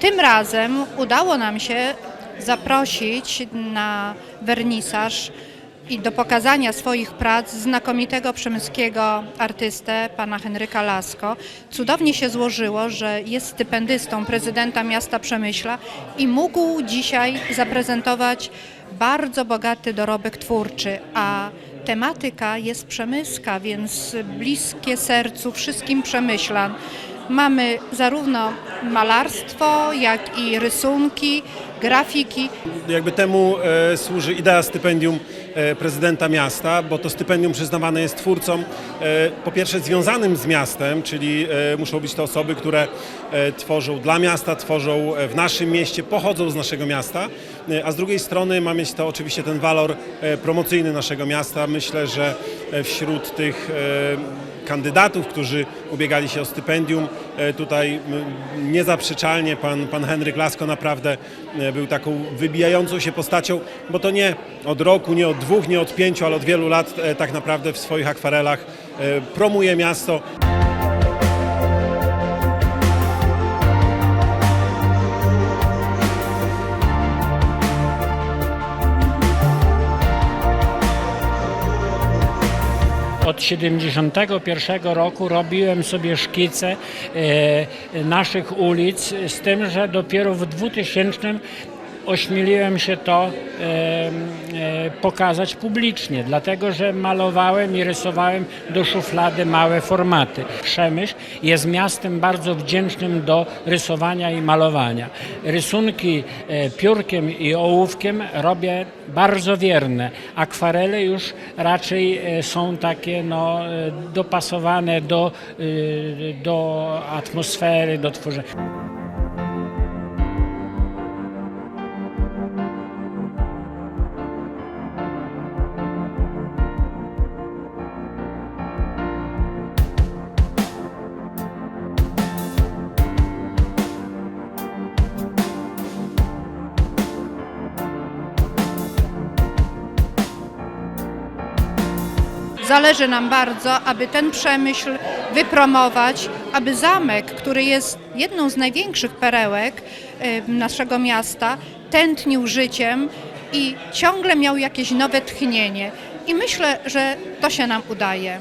Tym razem udało nam się zaprosić na wernisaż i do pokazania swoich prac znakomitego przemyskiego artystę, pana Henryka Lasko. Cudownie się złożyło, że jest stypendystą prezydenta miasta Przemyśla i mógł dzisiaj zaprezentować bardzo bogaty dorobek twórczy, a tematyka jest przemyska, więc bliskie sercu wszystkim przemyślan. Mamy zarówno malarstwo, jak i rysunki, grafiki. Jakby temu e, służy idea stypendium e, prezydenta miasta, bo to stypendium przyznawane jest twórcom e, po pierwsze związanym z miastem, czyli e, muszą być to osoby, które e, tworzą dla miasta, tworzą e, w naszym mieście, pochodzą z naszego miasta, e, a z drugiej strony ma mieć to oczywiście ten walor e, promocyjny naszego miasta. Myślę, że e, wśród tych e, kandydatów, którzy ubiegali się o stypendium. E, Tutaj niezaprzeczalnie pan, pan Henryk Lasko naprawdę był taką wybijającą się postacią, bo to nie od roku, nie od dwóch, nie od pięciu, ale od wielu lat e, tak naprawdę w swoich akwarelach e, promuje miasto. Od 71 roku robiłem sobie szkice e, naszych ulic, z tym, że dopiero w 2000 ośmieliłem się to e, pokazać publicznie, dlatego że malowałem i rysowałem do szuflady małe formaty. Przemyśl jest miastem bardzo wdzięcznym do rysowania i malowania. Rysunki e, piórkiem i ołówkiem robię bardzo wierne. Akwarele już raczej e, są takie no, dopasowane do, do atmosfery, do tworzenia. Zależy nam bardzo, aby ten przemyśl wypromować, aby zamek, który jest jedną z największych perełek e, naszego miasta, tętnił życiem i ciągle miał jakieś nowe tchnienie. I myślę, że to się nam udaje.